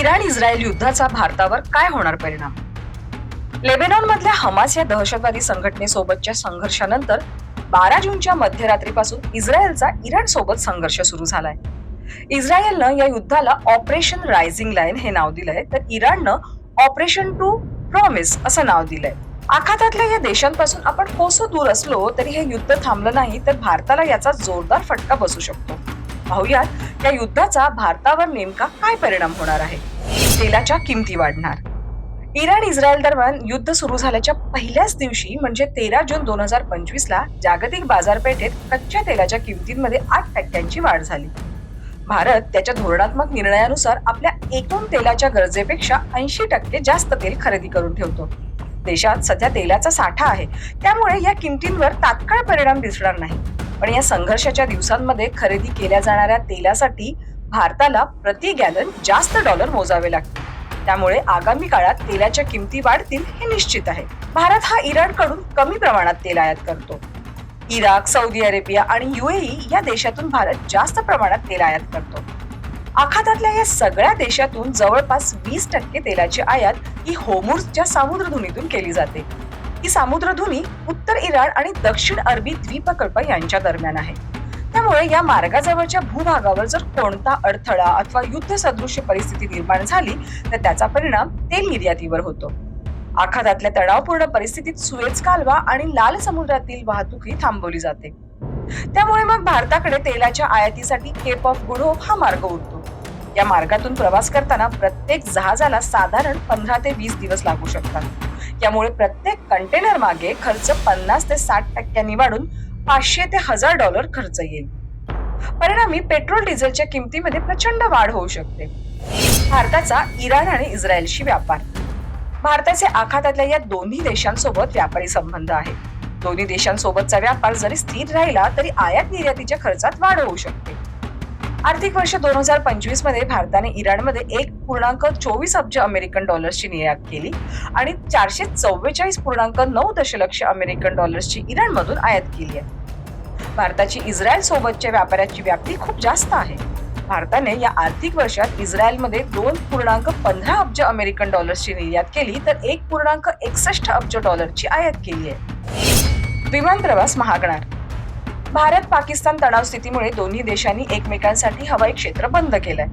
Iran Israel युद्धाचा भारतावर काय होणार परिणाम? लेबेनॉन मधल्या हमास या दहशतवादी संघटनेसोबतच्या संघर्षानंतर बारा जूनच्या मध्यरात्रीपासून इस्रायलचा इराण सोबत संघर्ष सुरू झालाय. इस्रायलनं या युद्धाला ऑपरेशन रायझिंग लाईन हे नाव दिलंय तर इराणनं ऑपरेशन टू प्रॉमिस असं नाव दिलंय. आखातातल्या या देशांपासून आपण कोसो दूर असलो तरी हे युद्ध थांबलं नाही तर भारताला याचा जोरदार फटका बसू शकतो. पाहुयात या युद्धाचा भारतावर नेमका काय परिणाम होणार आहे? तेलाच्या किमती वाढणार. इराण इस्रायल दरम्यान युद्ध सुरू झाल्याच्या पहिल्याच दिवशी म्हणजे तेरा जून दोन हजार पंचवीस ला जागतिक बाजारपेठेत कच्च्या तेलाच्या किमतींमध्ये आठ टक्क्यांची वाढ झाली. भारत त्याच्या धोरणात्मक निर्णयानुसार आपल्या एकूण तेलाच्या गरजेपेक्षा ऐंशी टक्के जास्त तेल खरेदी करून ठेवतो. देशात सध्या तेलाचा साठा आहे. त्यामुळे या किमतींवर तात्काळ परिणाम दिसणार नाही. पण या संघर्षाच्या दिवसांमध्ये खरेदी केल्या जाणाऱ्या तेलासाठी भारताला प्रति गॅलन जास्त डॉलर मोजावे लागतील. त्यामुळे आगामी काळात तेलाच्या किमती वाढतील हे निश्चित आहे. भारत हा इराणकडून कमी प्रमाणात तेल आयात करतो. इराक सौदी अरेबिया आणि युएई या देशातून भारत जास्त प्रमाणात तेल आयात करतो. आखातातल्या या सगळ्या देशातून जवळपास वीस टक्के तेलाची आयात ही होमुर्सच्या सामुद्रधुनीतून केली जाते. ही सामुद्रधुनी उत्तर इराण आणि दक्षिण अरबी द्वीपकल्प यांच्या दरम्यान आहे. त्यामुळे या मार्गाजवळच्या भूभागावर जर कोणता अडथळा अथवा युद्ध सदृश्य परिस्थिती निर्माण झाली तर त्याचा परिणाम तेल निर्यातीवर होतो. आखातातल्या तणावपूर्ण परिस्थितीत सुएज कालवा आणि लाल समुद्रातील वाहतूकही थांबवली जाते. त्यामुळे मग भारताकडे तेलाच्या आयातीसाठी केप ऑफ गुड होप हा मार्ग उरतो. या मार्गातून प्रवास करताना प्रत्येक जहाजाला साधारण पंधरा ते वीस दिवस लागू शकतात. यामुळे प्रत्येक कंटेनर मागे खर्च पन्नास ते साठ टक्क्यांनी वाढून पाचशे ते हजार डॉलर खर्च येईल. परिणामी पेट्रोल डिझेलच्या किमतीमध्ये प्रचंड वाढ होऊ शकते. भारताचा इराण आणि इस्रायलशी व्यापार. भारताचे आखातातल्या या दोन्ही देशांसोबत व्यापारी संबंध आहेत दोन्ही देशांसोबतचा व्यापार जरी स्थिर राहिला तरी आयात निर्यातीच्या खर्चात वाढ होऊ शकते. आर्थिक वर्ष दोन हजार पंचवीसमध्ये भारताने इराणमध्ये एक पूर्णांक चोवीस अब्ज अमेरिकन डॉलर्सची निर्यात केली आणि चारशे चव्वेचाळीस पूर्णांक नऊ दशलक्ष अमेरिकन डॉलर्सची इराणमधून आयात केली आहे. भारताची इस्रायल सोबतच्या व्यापाराची व्याप्ती खूप जास्त आहे. भारताने या आर्थिक वर्षात इस्रायलमध्ये दोन पूर्णांक पंधरा अब्ज अमेरिकन डॉलर्सची निर्यात केली तर एक पूर्णांक एकसष्ट अब्ज डॉलरची आयात केली आहे. विमान प्रवास महागणार. भारत पाकिस्तान तणाव स्थितीमुळे दोन्ही देशांनी एकमेकांसाठी हवाई क्षेत्र बंद केलंय.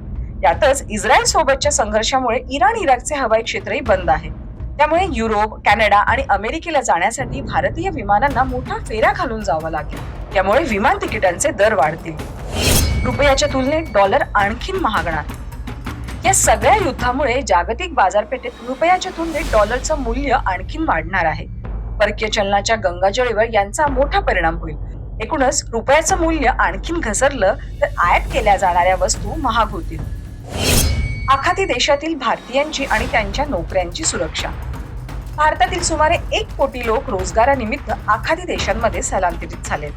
यातच इस्रायल सोबतच्या संघर्षामुळे इराण इराकचे हवाई क्षेत्रही बंद आहे. त्यामुळे युरोप कॅनडा आणि अमेरिकेला जाण्यासाठी भारतीय विमानांना मोठा फेरा घालून जावा लागेल. त्यामुळे विमान तिकिटांचे दर वाढतील. रुपयाच्या तुलनेत डॉलर आणखीन महागणार. या सगळ्या युद्धामुळे जागतिक बाजारपेठेत रुपयाच्या तुलनेत डॉलरचं मूल्य आणखीन वाढणार आहे. परकीय चलनाच्या गंगाजळीवर यांचा मोठा परिणाम होईल. एकूणच रुपयाचं मूल्य आणखीन घसरलं तर आयात केल्या जाणाऱ्या वस्तू महाग होतील. आखाती देशातील भारतीयांची आणि त्यांच्या नोकऱ्यांची सुरक्षा. भारतातील सुमारे एक कोटी लोक रोजगारानिमित्त आखाती देशांमध्ये स्थलांतरित झाले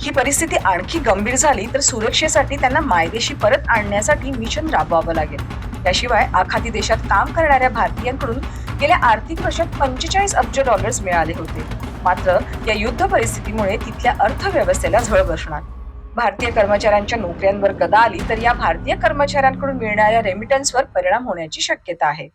ही परिस्थिती आणखी गंभीर झाली तर सुरक्षेसाठी त्यांना मायदेशी परत आणण्यासाठी मिशन राबवावं लागेल. त्याशिवाय आखाती देशात काम करणाऱ्या भारतीयांकडून गेल्या आर्थिक वर्षात पंचेचाळीस अब्ज डॉलर्स मिळाले होते. मात्र या युद्ध परिस्थितीमुळे तिथल्या अर्थव्यवस्थेला झळ बसणार. भारतीय कर्मचाऱ्यांच्या नोकऱ्यांवर गदा आली तर या भारतीय कर्मचाऱ्यांकडून मिळणाऱ्या रेमिटन्सवर परिणाम होण्याची शक्यता आहे.